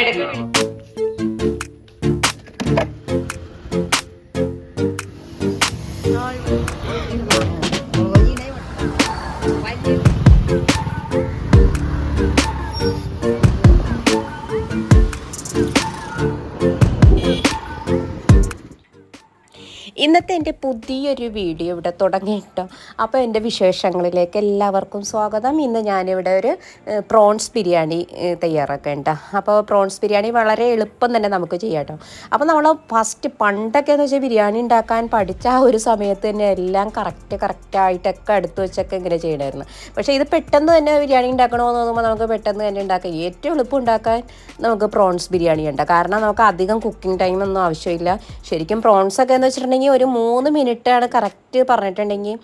Vai, ഇന്നത്തെ എന്റെ പുതിയൊരു വീഡിയോ ഇവിടെ തുടങ്ങിയിട്ടോ അപ്പോൾ എന്റെ വിശേഷങ്ങളിലേക്ക് എല്ലാവർക്കും സ്വാഗതം. ഇന്ന് ഞാനിവിടെ ഒരു പ്രോൺസ് ബിരിയാണി തയ്യാറാക്കേണ്ട അപ്പോൾ പ്രോൺസ് ബിരിയാണി വളരെ എളുപ്പം തന്നെ നമുക്ക് ചെയ്യാം കേട്ടോ. അപ്പോൾ നമ്മൾ ഫസ്റ്റ് പണ്ടൊക്കെ എന്ന് വെച്ചാൽ ബിരിയാണി ഉണ്ടാക്കാൻ പഠിച്ച ആ ഒരു സമയത്ത് തന്നെ എല്ലാം കറക്റ്റ് കറക്റ്റായിട്ടൊക്കെ അടുത്ത് വെച്ചൊക്കെ ഇങ്ങനെ ചെയ്യണമായിരുന്നു പക്ഷേ ഇത് പെട്ടെന്ന് തന്നെ ബിരിയാണി ഉണ്ടാക്കണമെന്ന് തോന്നുമ്പോൾ നമുക്ക് പെട്ടെന്ന് തന്നെ ഉണ്ടാക്കാം. ഏറ്റവും എളുപ്പം ഉണ്ടാക്കാൻ നമുക്ക് പ്രോൺസ് ബിരിയാണി ഉണ്ടാക്കാം കാരണം നമുക്ക് അധികം കുക്കിംഗ് ടൈമൊന്നും ആവശ്യമില്ല. ശരിക്കും പ്രോൺസ് ഒക്കെ എന്ന് വെച്ചിട്ടുണ്ടെങ്കിൽ ഒരു മൂന്ന് മിനിറ്റാണ് കറക്റ്റ് പറഞ്ഞിട്ടുണ്ടെങ്കിൽ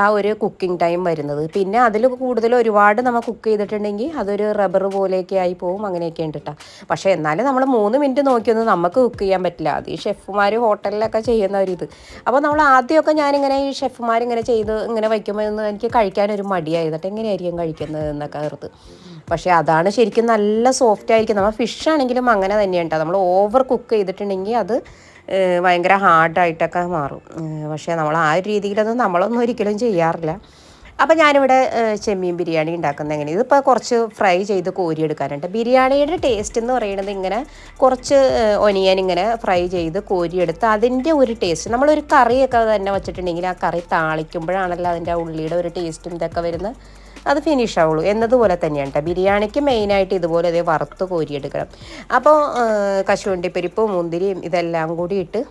ആ ഒരു കുക്കിംഗ് ടൈം വരുന്നത്. പിന്നെ അതിൽ കൂടുതൽ ഒരുപാട് നമ്മൾ കുക്ക് ചെയ്തിട്ടുണ്ടെങ്കിൽ അതൊരു റബ്ബർ പോലെയൊക്കെ ആയി പോവും അങ്ങനെയൊക്കെ ഉണ്ട് കേട്ടോ പക്ഷേ എന്നാലും നമ്മൾ മൂന്ന് മിനിറ്റ് നോക്കിയൊന്നും നമുക്ക് കുക്ക് ചെയ്യാൻ പറ്റില്ല. അത് ഈ ഷെഫുമാർ ഹോട്ടലിലൊക്കെ ചെയ്യുന്ന ഒരു ഇത് അപ്പോൾ നമ്മൾ ആദ്യമൊക്കെ ഞാനിങ്ങനെ ഈ ഷെഫ്മാർ ഇങ്ങനെ ചെയ്ത് ഇങ്ങനെ വയ്ക്കുമ്പോൾ എനിക്ക് കഴിക്കാനൊരു മടിയായിരുന്നിട്ട് എങ്ങനെയായിരിക്കും കഴിക്കുന്നത് എന്നൊക്കെ ഓർത്ത്. പക്ഷേ അതാണ് ശരിക്കും നല്ല സോഫ്റ്റ് ആയിരിക്കും. നമ്മൾ ഫിഷ് ആണെങ്കിലും അങ്ങനെ തന്നെയാണ് നമ്മൾ ഓവർ കുക്ക് ചെയ്തിട്ടുണ്ടെങ്കിൽ അത് ഭയങ്കര ഹാർഡായിട്ടൊക്കെ മാറും. പക്ഷേ നമ്മൾ ആ ഒരു രീതിയിലൊന്നും നമ്മളൊന്നും ഒരിക്കലും ചെയ്യാറില്ല. അപ്പോൾ ഞാനിവിടെ ചെമ്മീൻ ബിരിയാണി ഉണ്ടാക്കുന്നത് എങ്ങനെ ഇതിപ്പോൾ കുറച്ച് ഫ്രൈ ചെയ്ത് കോരിയെടുക്കാനുണ്ട്. ബിരിയാണിയുടെ ടേസ്റ്റ് എന്ന് പറയുന്നത് ഇങ്ങനെ കുറച്ച് ഒനിയൻ ഇങ്ങനെ ഫ്രൈ ചെയ്ത് കോരിയെടുത്ത് അതിന്റെ ഒരു ടേസ്റ്റ് നമ്മളൊരു കറിയൊക്കെ തന്നെ വെച്ചിട്ടുണ്ടെങ്കിൽ ആ കറി താളിക്കുമ്പോഴാണല്ലോ അതിന്റെ ഉള്ളിയുടെ ഒരു ടേസ്റ്റും ഇതൊക്കെ വരുന്നത്. അത് ഫിനിഷ് ആവുള്ളൂ. എന്നതുപോലെ തന്നെയാണ് കേട്ടോ ബിരിയാണിക്ക് മെയിനായിട്ട് ഇതുപോലെ ഇതേ വറുത്ത് കോരിയെടുക്കണം. അപ്പോൾ കശുവണ്ടിപ്പരിപ്പും മുന്തിരിയും ഇതെല്ലാം കൂടി ഇട്ട്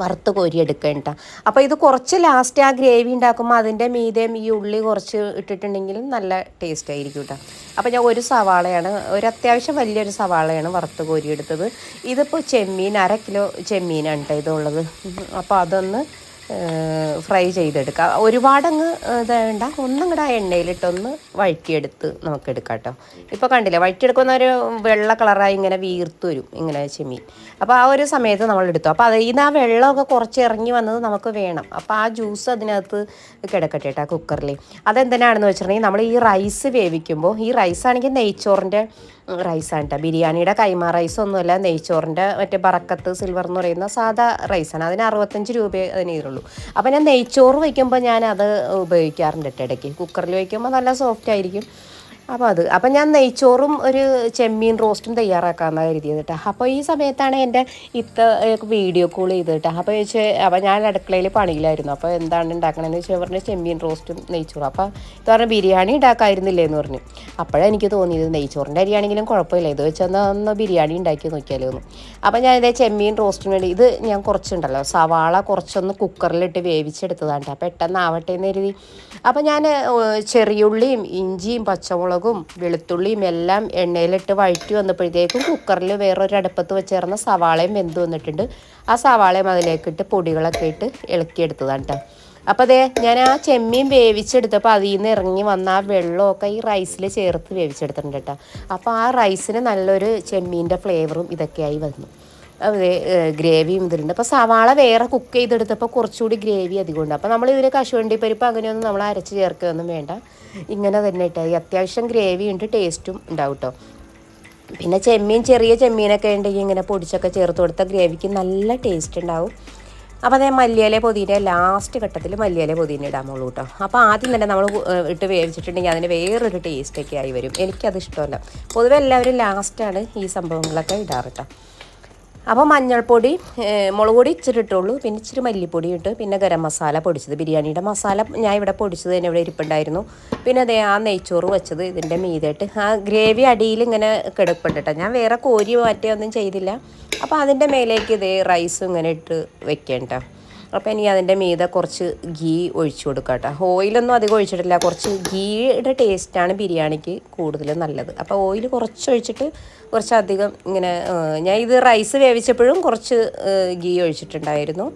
വറുത്ത് കോരിയെടുക്കേണ്ട അപ്പോൾ ഇത് കുറച്ച് ലാസ്റ്റ് ആ ഗ്രേവി ഉണ്ടാക്കുമ്പോൾ അതിന്റെ മീതേം ഈ ഉള്ളി കുറച്ച് ഇട്ടിട്ടുണ്ടെങ്കിലും നല്ല ടേസ്റ്റ് ആയിരിക്കും കേട്ടോ അപ്പോൾ ഞാൻ ഒരു സവാളയാണ് ഒരു അത്യാവശ്യം വലിയൊരു സവാളയാണ് വറുത്ത് കോരിയെടുത്തത്. ഇതിപ്പോൾ ചെമ്മീൻ അര കിലോ ചെമ്മീനാണ് കേട്ടോ ഇതുള്ളത്. അപ്പോൾ അതൊന്ന് ഫ്രൈ ചെയ്തെടുക്കുക ഒരുപാടങ്ങ് വേണ്ട. ഒന്നും കൂടെ ആ എണ്ണയിലിട്ടൊന്ന് വഴറ്റിയെടുത്ത് നമുക്ക് എടുക്കാം കേട്ടോ. ഇപ്പോൾ കണ്ടില്ലേ വഴറ്റിയെടുക്കുന്ന ഒരു വെള്ള കളറായി ഇങ്ങനെ വീർത്ത് വരും ഇങ്ങനെ ചെമ്മീൻ. അപ്പോൾ ആ ഒരു സമയത്ത് നമ്മൾ എടുത്തു അപ്പോൾ അതിൽ നിന്ന് ആ വെള്ളമൊക്കെ കുറച്ച് ഇറങ്ങി വന്നത് നമുക്ക് വേണം. അപ്പോൾ ആ ജ്യൂസ് അതിനകത്ത് കിടക്കട്ടെ കേട്ടോ കുക്കറിൽ അതെന്തിനാണെന്ന് വെച്ചിട്ടുണ്ടെങ്കിൽ നമ്മൾ ഈ റൈസ് വേവിക്കുമ്പോൾ ഈ റൈസാണെങ്കിൽ നെയ്ച്ചോറിന്റെ റൈസാണ് കേട്ടോ. ബിരിയാണിയുടെ കൈമാ റൈസ് ഒന്നുമല്ല നെയ്ച്ചോറിന്റെ മറ്റേ ബറക്കത്ത് സിൽവർ എന്ന് പറയുന്ന സാധാ റൈസാണ്. അതിന് അറുപത്തഞ്ച് രൂപ അതിന് ഇതുള്ളൂ അപ്പോൾ ഞാൻ നെയ്ച്ചോറ് വയ്ക്കുമ്പോൾ ഞാൻ അത് ഉപയോഗിക്കാറുണ്ട് കേട്ടോ ഇടയ്ക്ക്. കുക്കറിൽ വയ്ക്കുമ്പോൾ നല്ല സോഫ്റ്റ് ആയിരിക്കും. അപ്പോൾ അത്. അപ്പം ഞാൻ നെയ്ച്ചോറും ഒരു ചെമ്മീൻ റോസ്റ്റും തയ്യാറാക്കാമെന്നാണ് കരുതിയത് കേട്ടോ അപ്പോൾ ഈ സമയത്താണ് എന്റെ ഇത്ത വീഡിയോ കോൾ ചെയ്ത് കേട്ടോ അപ്പോൾ ചോദിച്ചാൽ അപ്പോൾ ഞാൻ അടുക്കളയിൽ പണിയിലായിരുന്നു. അപ്പോൾ എന്താണ് ഉണ്ടാക്കണമെന്ന് ചോദിച്ചാൽ പറഞ്ഞാൽ ചെമ്മീൻ റോസ്റ്റും നെയ്ച്ചോറും. അപ്പോൾ ഇത് പറഞ്ഞാൽ ബിരിയാണി ഉണ്ടാക്കായിരുന്നില്ലേ എന്ന് പറഞ്ഞു. അപ്പോഴാണ് എനിക്ക് തോന്നിയത് നെയ്ച്ചോറിന്റെ അരിയാണെങ്കിലും കുഴപ്പമില്ല. ഇത് വെച്ചാൽ ഒന്ന് ബിരിയാണി ഉണ്ടാക്കി നോക്കിയാലോ എന്ന് അപ്പോൾ ഞാൻ ഇതേ ചെമ്മീൻ റോസ്റ്റിന് വേണ്ടി ഇത് ഞാൻ കുറച്ചുണ്ടല്ലോ സവാള കുറച്ചൊന്ന് കുക്കറിലിട്ട് വേവിച്ചെടുത്തതാണ് കേട്ടോ പെട്ടെന്ന് ആവട്ടെ എന്ന് കരുതി. അപ്പോൾ ഞാൻ ചെറിയുള്ളിയും ഇഞ്ചിയും പച്ചമുളകും വെളുത്തുള്ളിയും എല്ലാം എണ്ണയിലിട്ട് വഴറ്റി വന്നപ്പോഴത്തേക്കും കുക്കറിൽ വേറൊരു അടുപ്പത്ത് വെച്ചേർന്ന സവാളയും വെന്ത് വന്നിട്ടുണ്ട്. ആ സവാളയും അതിലേക്കിട്ട് പൊടികളൊക്കെ ഇട്ട് ഇളക്കിയെടുത്തതാണ് കേട്ടോ അപ്പോൾ അതെ ഞാൻ ആ ചെമ്മീൻ വേവിച്ചെടുത്തപ്പോൾ അതിൽ നിന്ന് ഇറങ്ങി വന്ന ആ വെള്ളമൊക്കെ ഈ റൈസിൽ ചേർത്ത് വേവിച്ചെടുത്തിട്ടുണ്ട് കേട്ടോ അപ്പോൾ ആ റൈസിന് നല്ലൊരു ചെമ്മീന്റെ ഫ്ലേവറും ഇതൊക്കെയായി വന്നു. ഗ്രേവിയും ഇതിലുണ്ട്. അപ്പോൾ സവാള വേറെ കുക്ക് ചെയ്തെടുത്തപ്പോൾ കുറച്ചുകൂടി ഗ്രേവി അധികമുണ്ട്. അപ്പോൾ നമ്മൾ ഇതിൽ കശുവണ്ടി പരിപ്പ് അങ്ങനെയൊന്നും നമ്മൾ അരച്ച് ചേർക്കുകയൊന്നും വേണ്ട. ഇങ്ങനെ തന്നെ ഇട്ടാൽ ഈ അത്യാവശ്യം ഗ്രേവി ഉണ്ട് ടേസ്റ്റും ഉണ്ടാവും കേട്ടോ പിന്നെ ചെമ്മീൻ ചെറിയ ചെമ്മീനൊക്കെ ഉണ്ടെങ്കിൽ ഇങ്ങനെ പൊടിച്ചൊക്കെ ചേർത്ത് കൊടുത്ത ഗ്രേവിക്ക് നല്ല ടേസ്റ്റ് ഉണ്ടാവും. അപ്പോൾ അതേ മല്ലിയില പൊതിന ലാസ്റ്റ് ഘട്ടത്തിൽ മല്ലിയില പൊതിന ഇടാമുള്ളൂ കേട്ടോ അപ്പോൾ ആദ്യം തന്നെ നമ്മൾ ഇട്ട് വേവിച്ചിട്ടുണ്ടെങ്കിൽ അതിന് വേറൊരു ടേസ്റ്റൊക്കെ ആയി വരും. എനിക്കത് ഇഷ്ടമല്ല. പൊതുവെ എല്ലാവരും ലാസ്റ്റാണ് ഈ സംഭവങ്ങളൊക്കെ ഇടാറ് കേട്ടോ അപ്പോൾ മഞ്ഞൾപ്പൊടി മുളക് പൊടി ഇച്ചിരി ഇട്ടുള്ളൂ. പിന്നെ ഇച്ചിരി മല്ലിപ്പൊടി ഇട്ട് പിന്നെ ഗരം മസാല പൊടിച്ചത്. ബിരിയാണിയുടെ മസാല ഞാൻ ഇവിടെ പൊടിച്ചത് തന്നെ ഇവിടെ ഇരിപ്പുണ്ടായിരുന്നു. പിന്നെ അതേ ആ നെയ്ച്ചോറ് വെച്ചത് ഇതിന്റെ മീതായിട്ട് ആ ഗ്രേവി അടിയിൽ ഇങ്ങനെ കിടപ്പുണ്ട് ഞാൻ വേറെ കോരി മാറ്റുകയൊന്നും ചെയ്തില്ല. അപ്പോൾ അതിന്റെ മേലേക്ക് ഇതേ റൈസും ഇങ്ങനെ ഇട്ട് വെക്കേണ്ട അപ്പോൾ ഇനി അതിന്റെ മീതെ കുറച്ച് ഗീ ഒഴിച്ചു കൊടുക്കാം കേട്ടോ ഓയിലൊന്നും അധികം ഒഴിച്ചിട്ടില്ല. കുറച്ച് ഗീയുടെ ടേസ്റ്റാണ് ബിരിയാണിക്ക് കൂടുതൽ നല്ലത്. അപ്പോൾ ഓയിൽ കുറച്ച് ഒഴിച്ചിട്ട് കുറച്ചധികം ഇങ്ങനെ ഞാൻ ഇത് റൈസ് വേവിച്ചപ്പോഴും കുറച്ച് ഗീ ഒഴിച്ചിട്ടുണ്ടായിരുന്നു.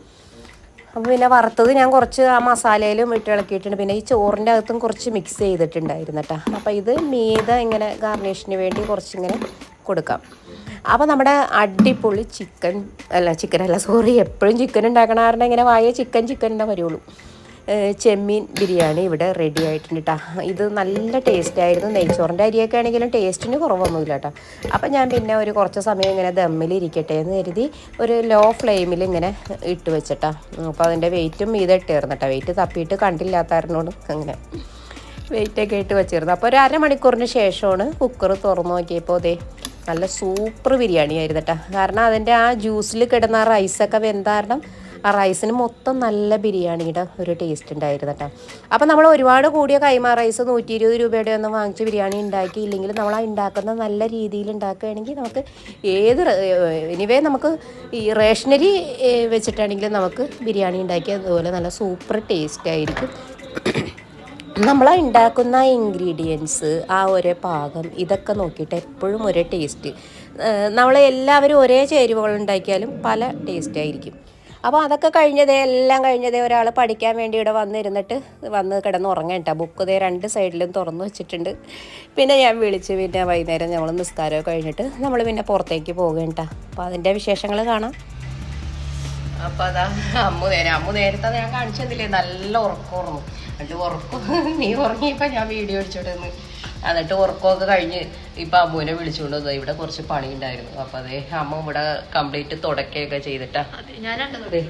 അപ്പോൾ പിന്നെ വറുത്തത് ഞാൻ കുറച്ച് ആ മസാലയിലും ഇട്ട് ഇളക്കിയിട്ടുണ്ട്. പിന്നെ ഈ ചോറിന്റെ അകത്തും കുറച്ച് മിക്സ് ചെയ്തിട്ടുണ്ടായിരുന്നു കേട്ടോ അപ്പോൾ ഇത് മീത ഇങ്ങനെ ഗാർണിഷിന് വേണ്ടി കുറച്ചിങ്ങനെ കൊടുക്കാം. അപ്പോൾ നമ്മുടെ അടിപൊളി ചിക്കൻ അല്ല ചിക്കൻ അല്ല സോറി എപ്പോഴും ചിക്കൻ ഉണ്ടാക്കണ കാരണം ഇങ്ങനെ വായ ചിക്കൻ ചിക്കൻ തന്നെ വരുള്ളൂ. ചെമ്മീൻ ബിരിയാണി ഇവിടെ റെഡി ആയിട്ടുണ്ട് കേട്ടോ ഇത് നല്ല ടേസ്റ്റ് ആയിരുന്നു. നെയ്ച്ചോറിന്റെ അരിയൊക്കെ ആണെങ്കിലും ടേസ്റ്റിന് കുറവൊന്നുമില്ല കേട്ടോ അപ്പം ഞാൻ പിന്നെ ഒരു കുറച്ച് സമയം ഇങ്ങനെ ദമ്മിൽ ഇരിക്കട്ടെ എന്ന് കരുതി ഒരു ലോ ഫ്ലെയിമിൽ ഇങ്ങനെ ഇട്ട് വെച്ചിട്ടാ. അപ്പോൾ അതിന്റെ വെയിറ്റും മീതെ ഇട്ടായിരുന്നു കേട്ടോ വെയിറ്റ് തപ്പിയിട്ട് കണ്ടില്ലാത്തായിരുന്നോട് അങ്ങനെ വെയിറ്റൊക്കെ ഇട്ട് വെച്ചിരുന്നു. അപ്പോൾ ഒരു അരമണിക്കൂറിന് ശേഷമാണ് കുക്കർ തുറന്നു നോക്കിയപ്പോൾ അതെ നല്ല സൂപ്പർ ബിരിയാണി ആയിരുന്നു കേട്ടോ കാരണം അതിന്റെ ആ ജ്യൂസിൽ കിടന്ന ആ റൈസൊക്കെ വെന്ത കാരണം ആ റൈസിന് മൊത്തം നല്ല ബിരിയാണിയുടെ ഒരു ടേസ്റ്റ് ഉണ്ടായിരുന്നു കേട്ടോ അപ്പം നമ്മൾ ഒരുപാട് കൂടിയ കൈമാ റൈസ് നൂറ്റി ഇരുപത് രൂപയുടെ ഒന്നും വാങ്ങിച്ച് ബിരിയാണി ഉണ്ടാക്കിയില്ലെങ്കിൽ നമ്മൾ ആ ഉണ്ടാക്കുന്ന നല്ല രീതിയിൽ ഉണ്ടാക്കുകയാണെങ്കിൽ നമുക്ക് ഏത് എനിവേ നമുക്ക് ഈ റേഷനറി വെച്ചിട്ടാണെങ്കിലും നമുക്ക് ബിരിയാണി ഉണ്ടാക്കിയ അതുപോലെ നല്ല സൂപ്പർ ടേസ്റ്റ് ആയിരിക്കും. നമ്മൾ ഉണ്ടാക്കുന്ന ഇൻഗ്രീഡിയൻസ് ആ ഒരേ പാകം ഇതൊക്കെ നോക്കിയിട്ട് എപ്പോഴും ഒരേ ടേസ്റ്റ് നമ്മൾ എല്ലാവരും ഒരേ ചേരുവകൾ ഉണ്ടാക്കിയാലും പല ടേസ്റ്റ് ആയിരിക്കും. അപ്പോൾ അതൊക്കെ കഴിഞ്ഞതേ എല്ലാം കഴിഞ്ഞതേ ഒരാൾ പഠിക്കാൻ വേണ്ടി ഇവിടെ വന്നിരുന്നിട്ട് വന്ന് കിടന്ന് ഉറങ്ങേണ്ട ബുക്ക് ദേ രണ്ട് സൈഡിലും തുറന്നു വെച്ചിട്ടുണ്ട്. പിന്നെ ഞാൻ വിളിച്ച് പിന്നെ വൈകുന്നേരം നമ്മൾ നിസ്കാരമൊക്കെ കഴിഞ്ഞിട്ട് നമ്മൾ പിന്നെ പുറത്തേക്ക് പോകേണ്ട അപ്പോൾ അതിന്റെ വിശേഷങ്ങൾ കാണാം. അപ്പോൾ അതാ അമ്മു നേരം അമ്മു നേരത്തെ ഞാൻ കാണിച്ചതില്ലേ? നല്ല ഉറക്കം ഉറങ്ങും. എന്നിട്ട് ഉറക്കും. നീ ഉറങ്ങിയപ്പോ ഞാൻ വീഡിയോ അടിച്ചോണ്ടെന്ന് എന്നിട്ട് ഉറക്കമൊക്കെ കഴിഞ്ഞ് ഇപ്പൊ അമ്മുവിനെ വിളിച്ചുകൊണ്ട് വന്നു. ഇവിടെ കുറച്ച് പണി ഉണ്ടായിരുന്നു അപ്പൊ അതെ അമ്മ ഇവിടെ കംപ്ലീറ്റ് തുടക്കുകയൊക്കെ ചെയ്തിട്ടാ. അതെ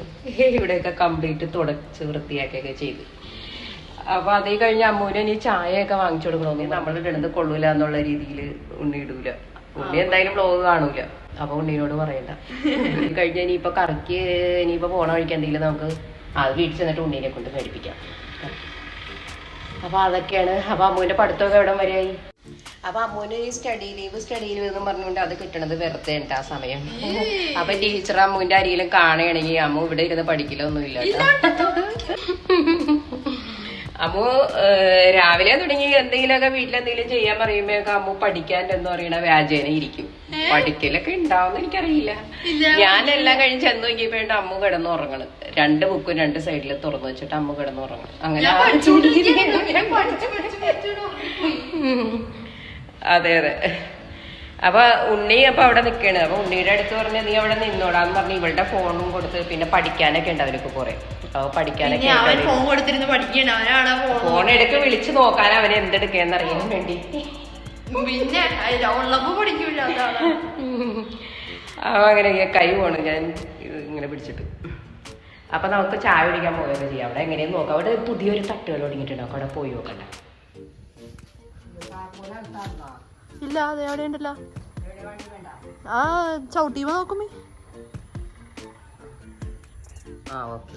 ഇവിടെയൊക്കെ കംപ്ലീറ്റ് തുടച്ച് വൃത്തിയാക്കുകയൊക്കെ ചെയ്ത്. അപ്പൊ അതേ കഴിഞ്ഞ് അമ്മൂനെ നീ ചായയൊക്കെ വാങ്ങിച്ചു കൊടുക്കണമെങ്കിൽ നമ്മൾ ഇടുന്നത് കൊള്ളൂല എന്നുള്ള രീതിയിൽ ഉണ്ണി ഇടൂല. ഉണ്ണി എന്തായാലും ബ്ലോഗ് കാണൂല. അപ്പൊ ഉണ്ണിനോട് പറയണ്ട. കഴിഞ്ഞ് ഇനിയിപ്പൊ കറിക്ക് ഇനിയിപ്പോ പോണ വഴിക്ക് എന്തെങ്കിലും നമുക്ക് അത് വീട്ടിൽ ചെന്നിട്ട് ഉണ്ണീനെ കൊണ്ട് മേടിപ്പിക്കാം അപ്പൊ അതൊക്കെയാണ്. അപ്പൊ അമ്മുവിന്റെ പഠിത്തമൊക്കെ എവിടം വരെയായി? അപ്പൊ അമ്മൂന് ഈ സ്റ്റഡി ലീവ് സ്റ്റഡി ലീവ് എന്ന് പറഞ്ഞുകൊണ്ട് അത് കിട്ടണത് വെറുതെ ഉണ്ട് ആ സമയം അപ്പൊ ടീച്ചർ അമ്മുവിന്റെ അരിയിലും കാണുകയാണെങ്കിൽ അമ്മു ഇവിടെ ഇരുന്ന് പഠിക്കലൊന്നുമില്ല കേട്ടോ. അമ്മു രാവിലെ തുടങ്ങി എന്തെങ്കിലുമൊക്കെ വീട്ടിലെന്തെങ്കിലും ചെയ്യാൻ പറയുമ്പോഴൊക്കെ അമ്മു പഠിക്കാൻ എന്ന് പറയണ വ്യാജേന ഇരിക്കും. പഠിക്കലൊക്കെ ഉണ്ടാവും എനിക്കറിയില്ല. ഞാനെല്ലാം കഴിഞ്ഞ് ചെന്ന് നോക്കിയപ്പോഴും അമ്മു കിടന്ന് ഉറങ്ങണ് രണ്ട് ബുക്കും രണ്ട് സൈഡിൽ തുറന്നു വെച്ചിട്ട് അമ്മു കിടന്ന് ഉറങ്ങണം അങ്ങനെ അതെ അതെ. അപ്പൊ ഉണ്ണി അപ്പൊ അവിടെ നിൽക്കണ് അപ്പൊ ഉണ്ണിയുടെ അടുത്ത് പറഞ്ഞ നീ അവിടെ നിന്നോടാന്ന് പറഞ്ഞ് ഇവളുടെ ഫോണും കൊടുത്ത് പിന്നെ പഠിക്കാനൊക്കെ ഉണ്ട് അവർക്ക് കുറെ. പഠിക്കാനൊക്കെ അവൻ ഫോൺ കൊടുത്തിരുന്ന് പഠിക്കണം അവനാണ് ഫോൺ ഫോൺ എടുക്ക് വിളിച്ചു നോക്കാൻ അവൻ എന്തെടുക്കേന്ന് അറിയാൻ വേണ്ടി. പിന്നെ ഉള്ളപ്പോ പഠിക്കൂല അങ്ങനെ കൈ പോണം ഞാൻ ഇങ്ങനെ പിടിച്ചിട്ട്. അപ്പൊ നമുക്ക് ചായ കുടിക്കാൻ പോയത് ചെയ്യാം. അവിടെ എങ്ങനെയും നോക്കാം. അവിടെ പുതിയൊരു തട്ടുകൾ തുടങ്ങിയിട്ടുണ്ടാവും. അവിടെ പോയി നോക്കണ്ട. ഇല്ല അതെ അവിടെ ഉണ്ടല്ലോ? ആ ചവിട്ടിയുമ്പോ നോക്കുമ്പോ ആ ഓക്കെ.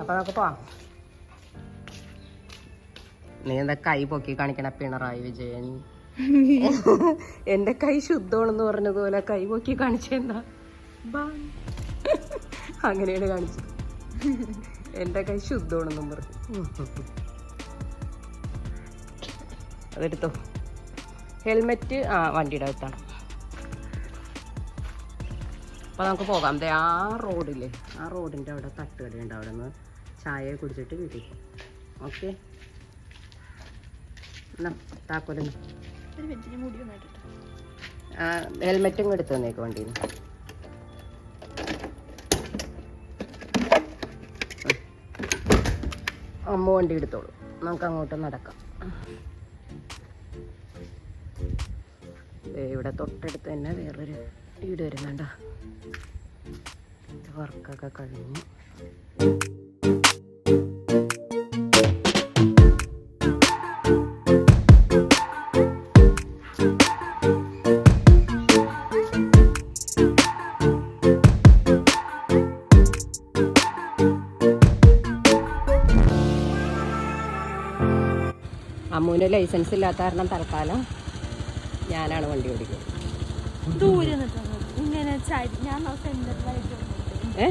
അപ്പൊ നമുക്ക് പോവാം. നീ എന്താ കൈ പൊക്കി കാണിക്കണ പിണറായി വിജയൻ? എന്റെ കൈ ശുദ്ധമാണെന്ന് പറഞ്ഞതുപോലെ കൈ പൊക്കി കാണിച്ചെന്താ. അങ്ങനെയാണ് കാണിച്ചത്. എന്റെ കൈ ശുദ്ധമാണെന്നും പറഞ്ഞു. അതെടുത്തോ. ഹെൽമെറ്റ് ആ വണ്ടിയുടെ അകത്താണ്. അപ്പോൾ നമുക്ക് പോകാം. ദേ ആ റോഡില്ലേ? ആ റോഡിന്റെ അവിടെ തട്ടുകടയുണ്ട് അവിടെ നിന്ന് ചായ കുടിച്ചിട്ട് വീട്ടിൽ പോകും. ഓക്കെ? എന്നാ താക്കോലെന്ന് ഹെൽമെറ്റും എടുത്തു തന്നേക്ക് വണ്ടിയിൽ. അമ്മ വണ്ടി എടുത്തോളൂ. നമുക്ക് അങ്ങോട്ട് നടക്കാം. ഇവിടെ തൊട്ടടുത്ത് തന്നെ വേറൊരു വീട് വരുന്നുണ്ട. വർക്കൊക്കെ കഴിഞ്ഞു. അമ്മൂന് ലൈസൻസ് ഇല്ലാത്ത കാരണം തൽക്കാലം ഞാനാണ് വണ്ടി ഓടിക്കുന്നത്. ദൂരെ ചരി ഞാൻ ഏ?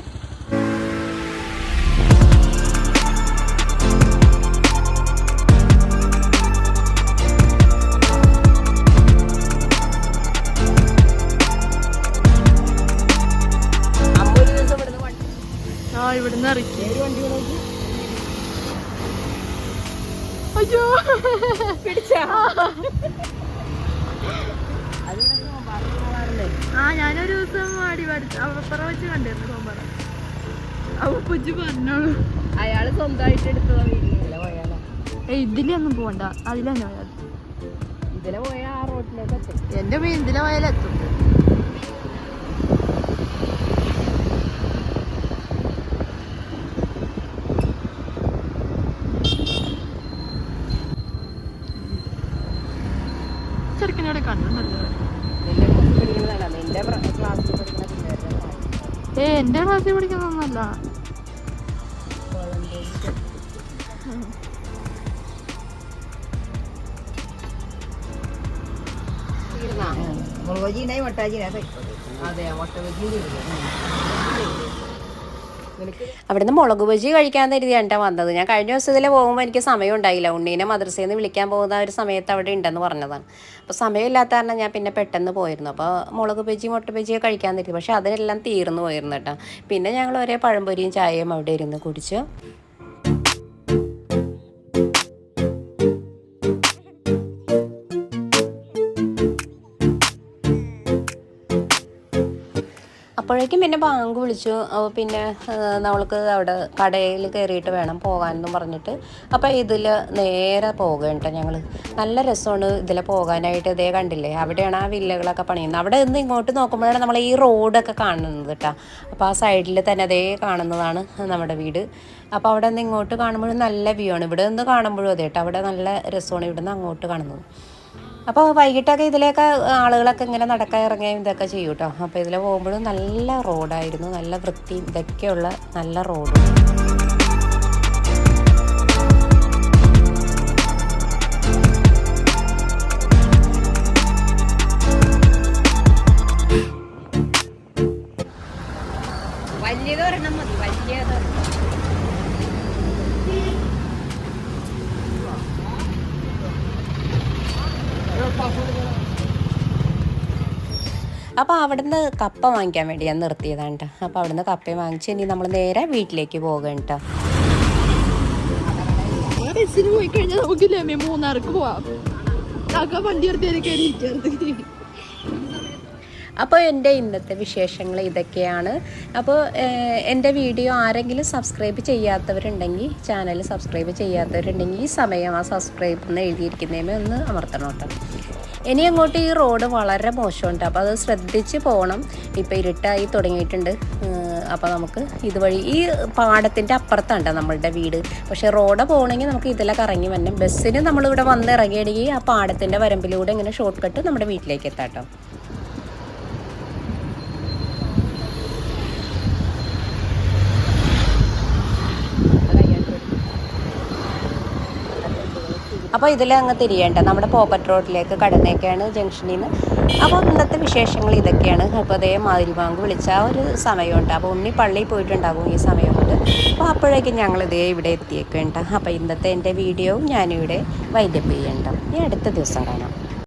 ആ ഇവിടുന്ന് ഇറക്കി. അയ്യോ. പിടിച്ചാ? ആ ഞാനൊരു ദിവസം ആടി പഠിച്ചു അവപ്പറ വെച്ച് കണ്ടിരുന്നു കോമ്പറ അവ പുജി പറഞ്ഞോളൂ. അയാൾ സ്വന്തമായിട്ട് എടുത്തതാ വീട്ടിലെ പോയാലോ? ഏയ് ഇതിലൊന്നും പോകണ്ട അതിലാണ് പോയാൽ ഇതിലെ പോയാൽ ആ എത്തും എന്റെ മീൻ ഇതിലെ പോയാലെത്തും ഏ എന്റെ ക്ലാസ്സിൽ പഠിക്കുന്നൊന്നല്ല അതെ മുട്ട അവിടുന്ന് മുളക് ബജി കഴിക്കാൻ കരുതിയാണ് വന്നത്. ഞാൻ കഴിഞ്ഞ ദിവസത്തിൽ പോകുമ്പോൾ എനിക്ക് സമയം ഉണ്ടായില്ല. ഉണ്ണീനെ മദ്രസയിൽ നിന്ന് വിളിക്കാൻ പോകുന്ന ഒരു സമയത്ത് അവിടെ ഉണ്ടെന്ന് പറഞ്ഞതാണ്. അപ്പോൾ സമയമില്ലാത്ത കാരണം ഞാൻ പിന്നെ പെട്ടെന്ന് പോയിരുന്നു. അപ്പോൾ മുളക് ബജി മുട്ട ബജിയൊക്കെ കഴിക്കാൻ തരുന്നു. പക്ഷേ അതിനെല്ലാം തീർന്നു പോയിരുന്നു കേട്ടോ പിന്നെ ഞങ്ങൾ ഒരേ പഴംപൊരിയും ചായയും അവിടെ ഇരുന്ന് കുടിച്ചു അപ്പോഴേക്കും പിന്നെ ബാങ്ക് വിളിച്ചു. പിന്നെ നമ്മൾക്ക് അവിടെ കടയിൽ കയറിയിട്ട് വേണം പോകാനെന്നും പറഞ്ഞിട്ട്. അപ്പോൾ ഇതിൽ നേരെ പോകേണ്ട ഞങ്ങൾ നല്ല രസമാണ് ഇതിൽ പോകാനായിട്ട്. ഇതേ കണ്ടില്ലേ? അവിടെയാണ് ആ വില്ലകളൊക്കെ പണിയുന്നത്. അവിടെ നിന്ന് ഇങ്ങോട്ട് നോക്കുമ്പോഴാണ് നമ്മൾ ഈ റോഡൊക്കെ കാണുന്നത് കേട്ടോ അപ്പോൾ ആ സൈഡിൽ തന്നെ അതേ കാണുന്നതാണ് നമ്മുടെ വീട്. അപ്പോൾ അവിടെ നിന്ന് ഇങ്ങോട്ട് കാണുമ്പോഴും നല്ല വ്യൂ ആണ്. ഇവിടെ നിന്ന് കാണുമ്പോഴും അതെ കേട്ടോ അവിടെ നല്ല രസമാണ് ഇവിടെ നിന്ന് അങ്ങോട്ട് കാണുന്നത്. അപ്പോൾ വൈകിട്ടൊക്കെ ഇതിലേക്ക് ആളുകളൊക്കെ ഇങ്ങനെ നടക്കാൻ ഇറങ്ങുകയും ഇതൊക്കെ ചെയ്യും കേട്ടോ അപ്പോൾ ഇതിൽ പോകുമ്പോഴും നല്ല റോഡായിരുന്നു. നല്ല വൃത്തിയും ഇതൊക്കെയുള്ള നല്ല റോഡ്. അപ്പോൾ അവിടുന്ന് കപ്പ വാങ്ങിക്കാൻ വേണ്ടി ഞാൻ നിർത്തിയതാണ് കേട്ടോ അപ്പോൾ അവിടുന്ന് കപ്പയും വാങ്ങിച്ച് ഇനി നമ്മൾ നേരെ വീട്ടിലേക്ക് പോകുക കേട്ടോ ബസ്സിന് പോയി കഴിഞ്ഞാൽ നമുക്ക് മൂന്നാർക്ക് പോവാം. വണ്ടി അപ്പോൾ എന്റെ ഇന്നത്തെ വിശേഷങ്ങൾ ഇതൊക്കെയാണ്. അപ്പോൾ എന്റെ വീഡിയോ ആരെങ്കിലും സബ്സ്ക്രൈബ് ചെയ്യാത്തവരുണ്ടെങ്കിൽ ചാനൽ സബ്സ്ക്രൈബ് ചെയ്യാത്തവരുണ്ടെങ്കിൽ ഈ സമയം ആ സബ്സ്ക്രൈബ് എന്ന് എഴുതിയിരിക്കുന്നതിന് ഒന്ന് അമർത്തണം കേട്ടോ ഇനി അങ്ങോട്ട് ഈ റോഡ് വളരെ മോശമുണ്ട്. അപ്പോൾ അത് ശ്രദ്ധിച്ച് പോകണം. ഇപ്പോൾ ഇരുട്ടായി തുടങ്ങിയിട്ടുണ്ട്. അപ്പോൾ നമുക്ക് ഇതുവഴി ഈ പാടത്തിന്റെ അപ്പുറത്താണ് നമ്മളുടെ വീട്. പക്ഷേ റോഡ് പോകണമെങ്കിൽ നമുക്ക് ഇതിലൊക്കെ ഇറങ്ങി വരണം. ബസ്സിന് നമ്മളിവിടെ വന്ന് ഇറങ്ങിയിടുകയും ആ പാടത്തിന്റെ വരമ്പിലൂടെ ഇങ്ങനെ ഷോർട്ട് കട്ട് നമ്മുടെ വീട്ടിലേക്ക് എത്താം കേട്ടോ. അപ്പോൾ ഇതിൽ അങ്ങ് തിരിയേണ്ട. നമ്മുടെ പോപ്പറ്റ് റോഡിലേക്ക് കടന്നേക്കാണ് ജംഗ്ഷനിൽ നിന്ന് അപ്പോൾ ഇന്നത്തെ വിശേഷങ്ങൾ ഇതൊക്കെയാണ്. അപ്പോൾ അതേ മാതിരി ബാങ്ക് വിളിച്ച ഒരു സമയമുണ്ട്. അപ്പോൾ ഉണ്ണി പള്ളിയിൽ പോയിട്ടുണ്ടാകും ഈ സമയം കൊണ്ട് അപ്പോൾ അപ്പോഴേക്കും ഞങ്ങൾ ഇതേ ഇവിടെ എത്തിയേക്കേണ്ട അപ്പോൾ ഇന്നത്തെ എന്റെ വീഡിയോ ഞാനിവിടെ വൈൻഡപ്പ് ചെയ്യേണ്ട. ഈ അടുത്ത ദിവസം കാണാം.